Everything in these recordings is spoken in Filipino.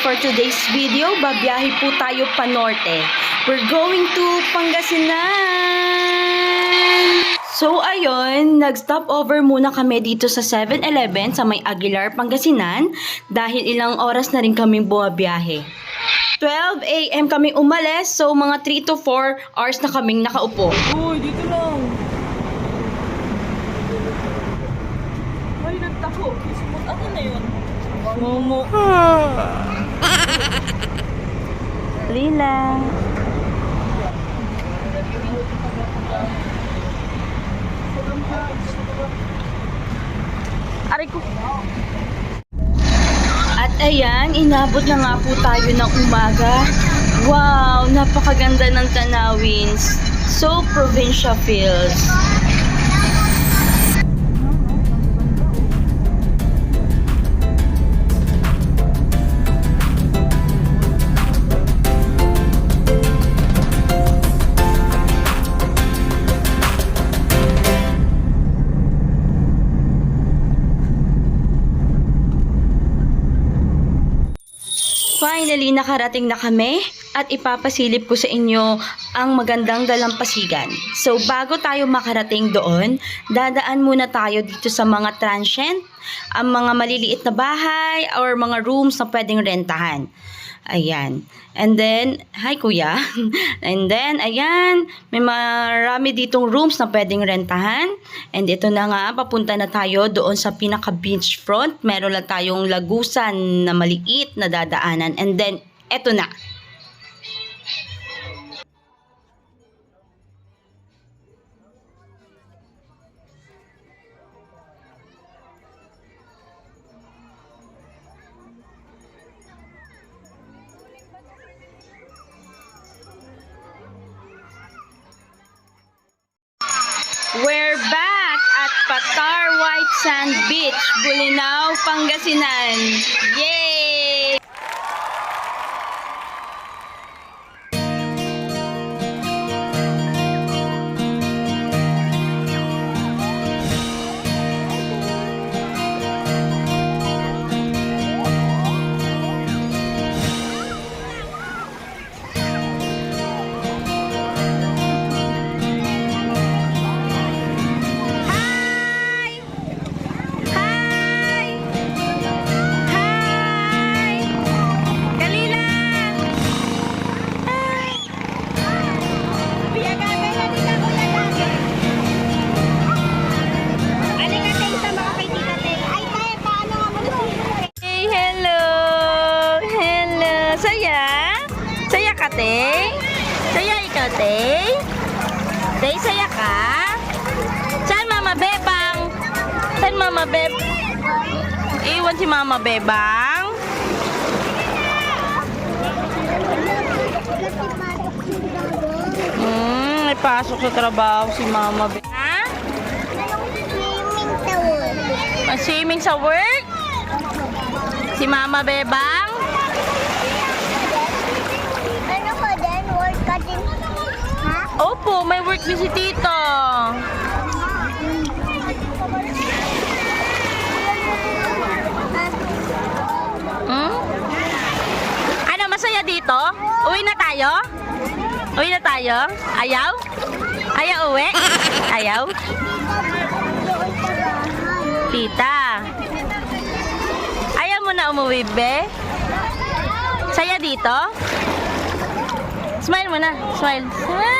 for today's video, babiyahe po tayo pa norte. We're going to Pangasinan! So ayun, nag-stop over muna kami dito sa 7-Eleven sa may Aguilar, Pangasinan dahil ilang oras na rin kaming bumabiyahe. 12 a.m. kami umalis, so mga 3 to 4 hours na kaming nakaupo. Uy, dito lang. Ay, nagtako. Sumot ako na yun. Momo. Lila. Aray ko. At ayan, inabot na nga po tayo ng umaga. Wow, napakaganda ng tanawin. So provincial feels. Finally, nakarating na kami at ipapasilip ko sa inyo ang magandang dalampasigan. So, bago tayo makarating doon, dadaan muna tayo dito sa mga transient, ang mga maliliit na bahay or mga rooms na pwedeng rentahan. Ayan. And then, hi kuya. And then, ayan, may marami ditong rooms na pwedeng rentahan. And ito na nga, papunta na tayo doon sa pinaka beach front. Meron lang tayong lagusan na maliit na dadaanan. And then, eto na. Patar White Sand Beach, Bulinaw, Pangasinan. Yay! Beb? Iwan si Mama Bebang? Hmm, may pasok sa trabaho si Mama Be. Ha? Swimming sa work? Si Mama Bebang? Ano ko din? Work ka din. Ha? Opo, may work din si Tito. Uwi na tayo? Uwi na tayo? Ayaw? Ayaw uwi? Ayaw? Tita. Ayaw mo na umuwi, be? Saya dito? Smile mo na. Smile. Smile!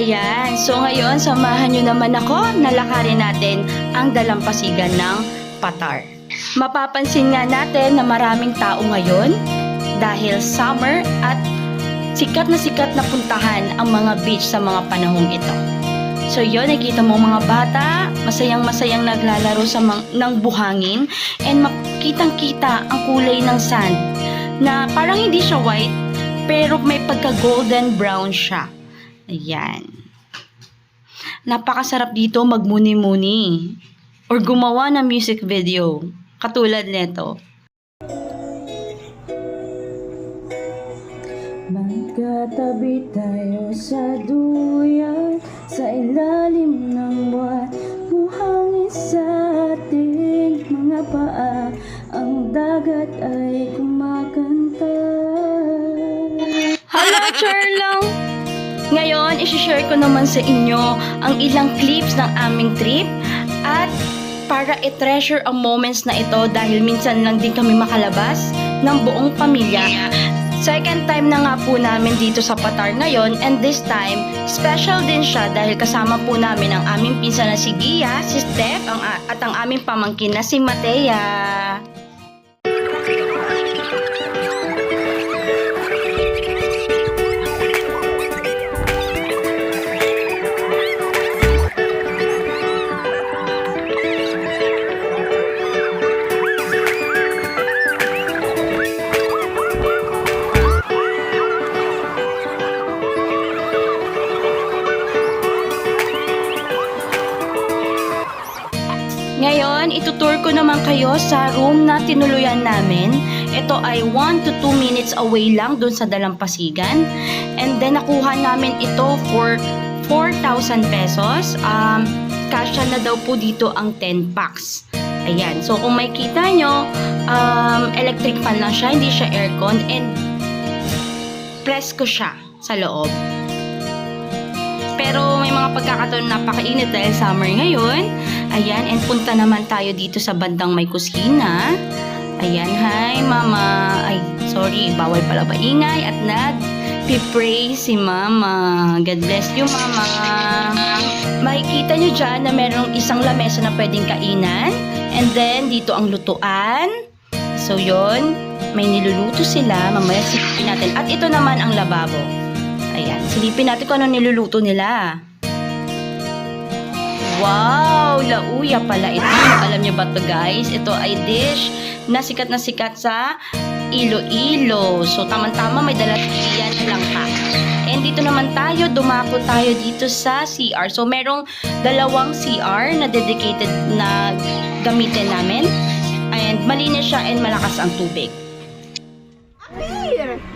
Ayan, so ngayon samahan nyo naman ako na natin ang dalampasigan ng Patar. Mapapansin nga natin na maraming tao ngayon dahil summer at sikat na sikat na puntahan ang mga beach sa mga panahong ito. So yun, nakita mo mga bata, masayang-masayang naglalaro sa ng buhangin and makitang-kita ang kulay ng sand na parang hindi siya white pero may pagka-golden brown siya. Ayan. Napakasarap dito magmuni-muni or gumawa ng music video katulad nito. Magkatabi tayo sa duyan Sa ilalim ng buwan Buhangin sa ating mga paa Ang dagat ay kumakanta Hello, Charlong! Ngayon, isi-share ko naman sa inyo ang ilang clips ng aming trip at para i-treasure ang moments na ito dahil minsan lang din kami makalabas ng buong pamilya. Second time na nga po namin dito sa Patar ngayon and this time, special din siya dahil kasama po namin ang aming pinsan na si Gia, si Steph ang, at ang aming pamangkin na si Matea. Ngayon, itutour ko naman kayo sa room na tinuluyan namin. Ito ay 1 to 2 minutes away lang dun sa Dalampasigan. And then, nakuha namin ito for 4,000 pesos. Um, kasya na daw po dito ang 10 packs. Ayan. So, kung may kita nyo, um, electric fan lang siya, hindi siya aircon. And presko siya sa loob. Pero may mga pagkakataon na napakainit dahil summer ngayon. Ayan, and punta naman tayo dito sa bandang may kusina. Ayan, hi mama. Ay, sorry, bawal pala ba ingay at nag pray si mama. God bless you mama. Makikita nyo dyan na merong isang lamesa na pwedeng kainan. And then, dito ang lutuan. So, yon may niluluto sila. Mamaya silipin natin. At ito naman ang lababo. Ayan, silipin natin kung ano niluluto nila. Wow! Lauya pala ito. Alam niyo ba to guys? Ito ay dish na sikat na sikat sa Iloilo. So, tamang-tama may dala yan lang pa. And dito naman tayo, dumako tayo dito sa CR. So, merong dalawang CR na dedicated na gamitin namin. And malinis siya and malakas ang tubig.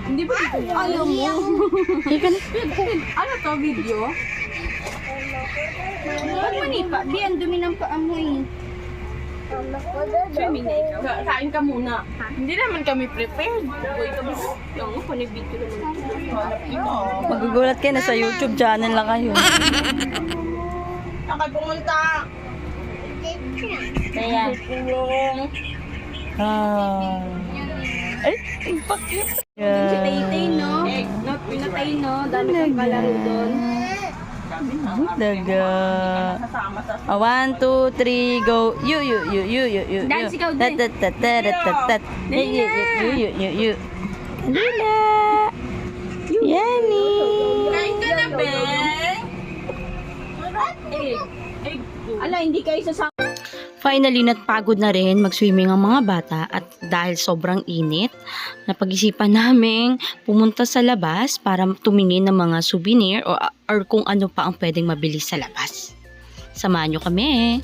Hindi ba dito? Ayaw mo. ano to, video? Huwag manipa. Di, ang dumi ng paamoy. Swimming na ikaw. Ka- kain ka muna. Hindi naman kami prepared. Uy, kami. Yung panibidyo naman. Magugulat kayo na sa YouTube channel lang kayo. Saan kayo pumunta? Kaya, Kulong. ah. Ay, Si Taytay, no? Eh, not Pinatay, no? Dami kang kalaro doon. Daga. A one, two, three, go. You, you, you, you, you, you. Dance ikaw, Tat, tat, tat, tat, tat, tat. You, you, you, you, you, you. Lila. Yani. Kain ka na, Beng! Eh, eh, Ala, hindi kayo sasama. Finally, natpagod na rin mag-swimming ang mga bata at dahil sobrang init, napag-isipan namin pumunta sa labas para tumingin ng mga souvenir o, or kung ano pa ang pwedeng mabili sa labas. Samahan nyo kami.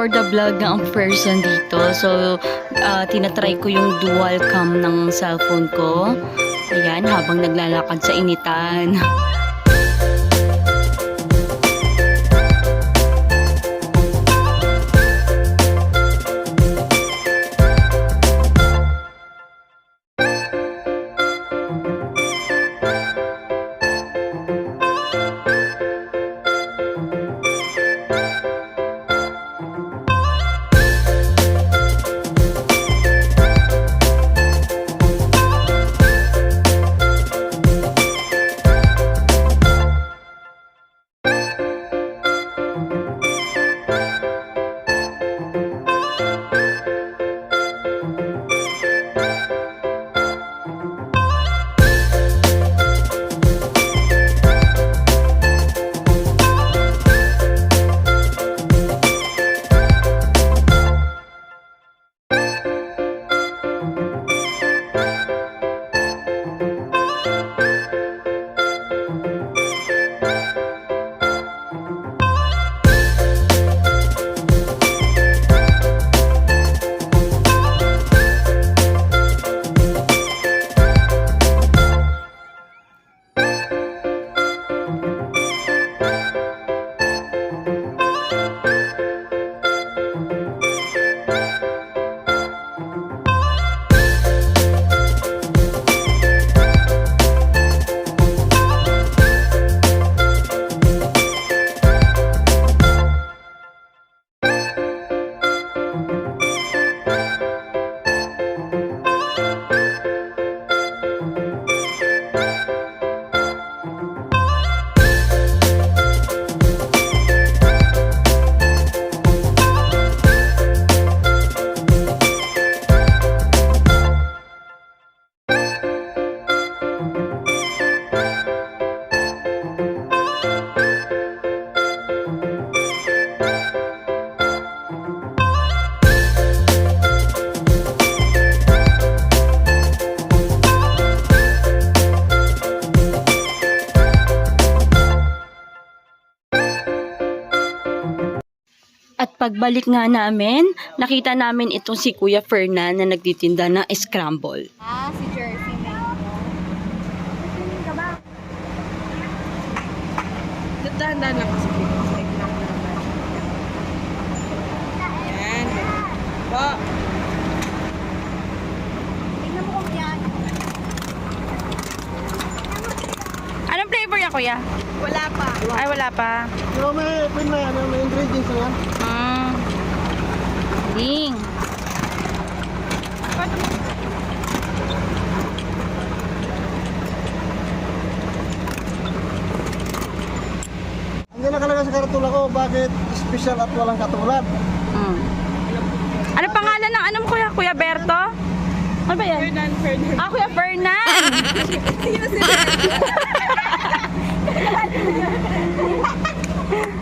For the vlog ng person dito. So, ah, tinatry ko yung dual cam ng cellphone ko. Ayan, habang naglalakad sa initan. pagbalik nga namin, nakita namin itong si Kuya Fernan na nagtitinda ng scramble. Ah, si Jersey na Sinin ka ba? Dahan-dahan lang kasi. Yan. Po. Tingnan mo kung yan. Anong flavor yan, kuya? Wala pa. Ay, wala pa. Pero may, may, may, may ingredients na yan. Mm. Ding! Ang nakalagay sa karatula ko, bakit special at walang katulad? Mm. Ano pangalan ng ano mo, kuya? Kuya Berto? Ano ba yan? Fernan, Fernan. Ah, Kuya Fernan! Sino si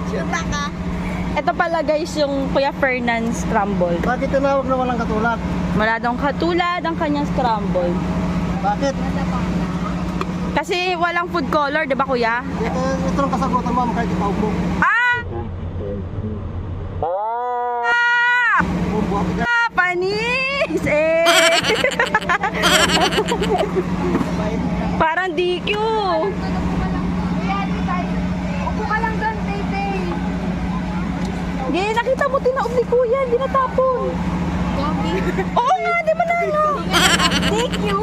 Shoota ka. Ito pala guys yung Kuya Fernan Scramble. Bakit tinawag na walang katulad? Wala daw katulad ang kanyang scramble. Bakit? Kasi walang food color, di ba kuya? Ito, ito ang kasagutan mo, kahit ikaw mo. Ah! Ah! Ah, panis! Eh! Parang DQ. Kuya, di tayo. Upo ka lang doon, Tay-Tay. Hindi, nakita mo tinaob ni kuya, hindi natapon. Oo nga, di manalo. Thank you.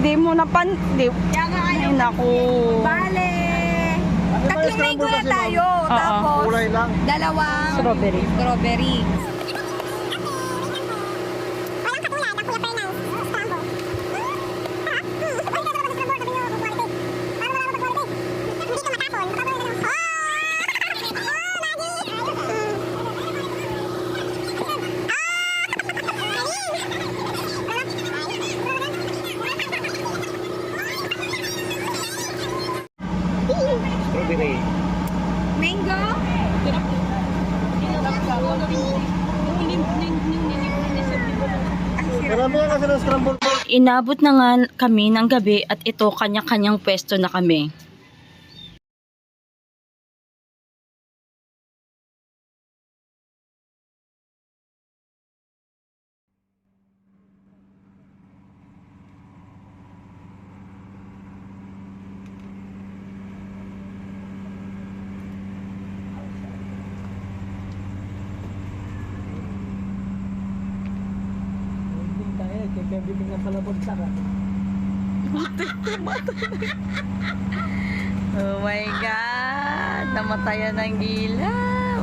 Di mo napan... Di... Kaya nga Ay, kayo. naku. Bale. Ano ba Tatlong mango na tayo. Oo. Tapos, Kulay lang. dalawang Strawberry. strawberry. Strawberry. Mango? Marami yan kasi ng scramble. Inabot na nga kami ng gabi at ito kanya-kanyang pwesto na kami. Bibig ng palabot sa ka. Oh my God! Namatayan ng gila.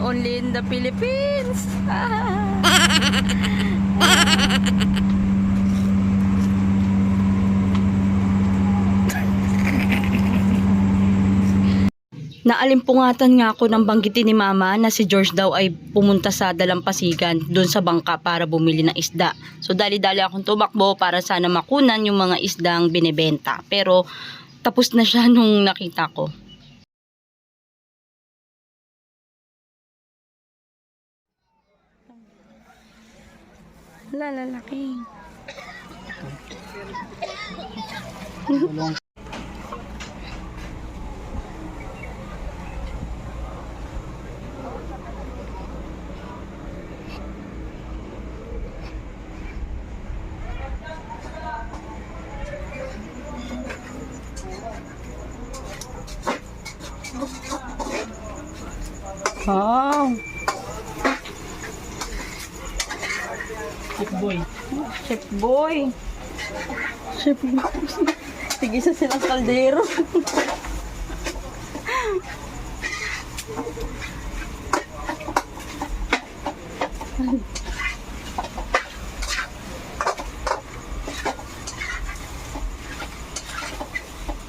Only in the Philippines. Naalimpungatan nga ako ng banggitin ni Mama na si George daw ay pumunta sa Dalampasigan doon sa bangka para bumili ng isda. So dali-dali akong tumakbo para sana makunan yung mga isdang binebenta. Pero tapos na siya nung nakita ko. Wala, lalaki. Wow! Boy. Chef boy! Chef boy! Tigisa silang kaldero.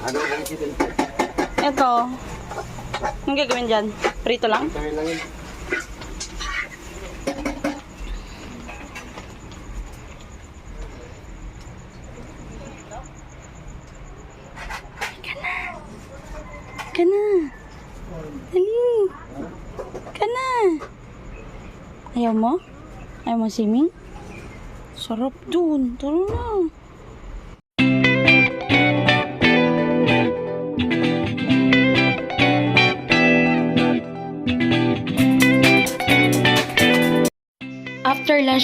Ano ang? Ito. Anong gagawin dyan? Prito lang? Kaya lang yun. Ka na. Dali. Ka na. Ayaw mo? Ayaw mo swimming? Sarap dun. Tara na.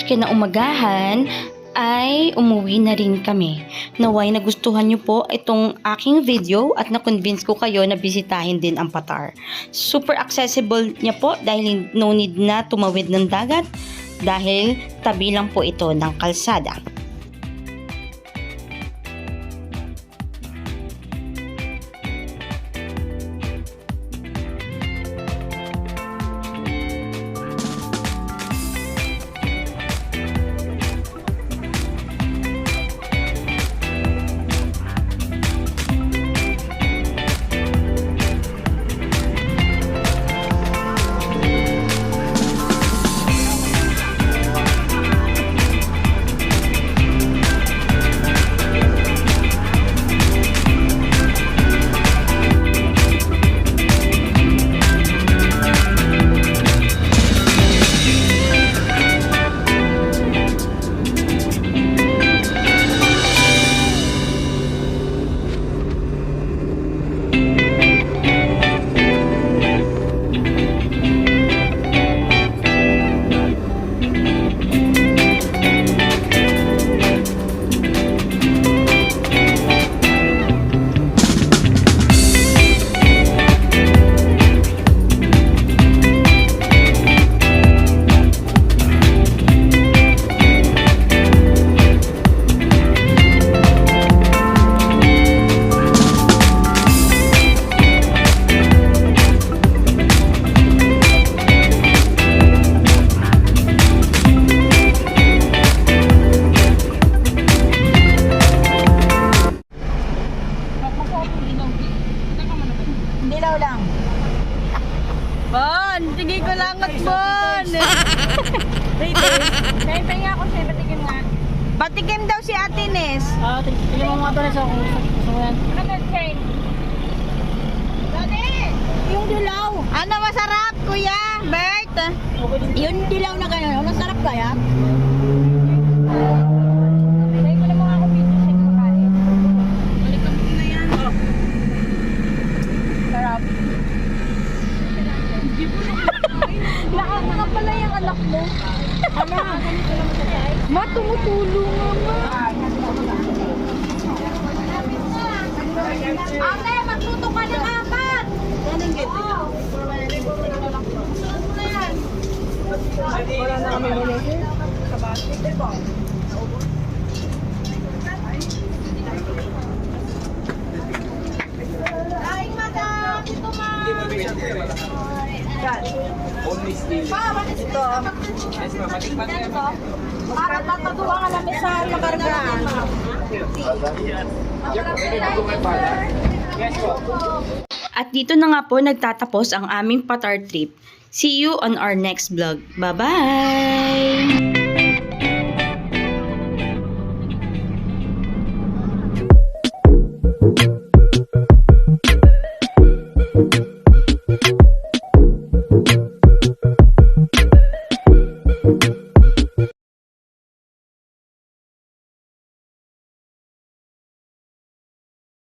Kinaumagahan, ay umuwi na rin kami. Naway nagustuhan nyo po itong aking video at na-convince ko kayo na bisitahin din ang Patar. Super accessible niya po dahil no need na tumawid ng dagat dahil tabi lang po ito ng kalsada. Yung dilaw. Ano masarap, Kuya? Bert? Yung dilaw na gano'n, masarap kaya? Dahil ko na mga ako video siya kumakain. Balikan mo na yan. Sarap. Nakaka ka pala yung anak mo. Ano? Ma, tumutulong nga, ma. Ate, magluto ka ng apat! Oo. Sunod mo na yan. Wala na kami ulit. Kabate. Ay, madam! Ito, ma'am! Only steel. Pa, wala si Ito. Yes, ma'am. Matikman na yan. Apat na tatuwa ka namin sa makargaan. Yes. At dito na nga po nagtatapos ang aming Patar trip. See you on our next vlog. Bye-bye!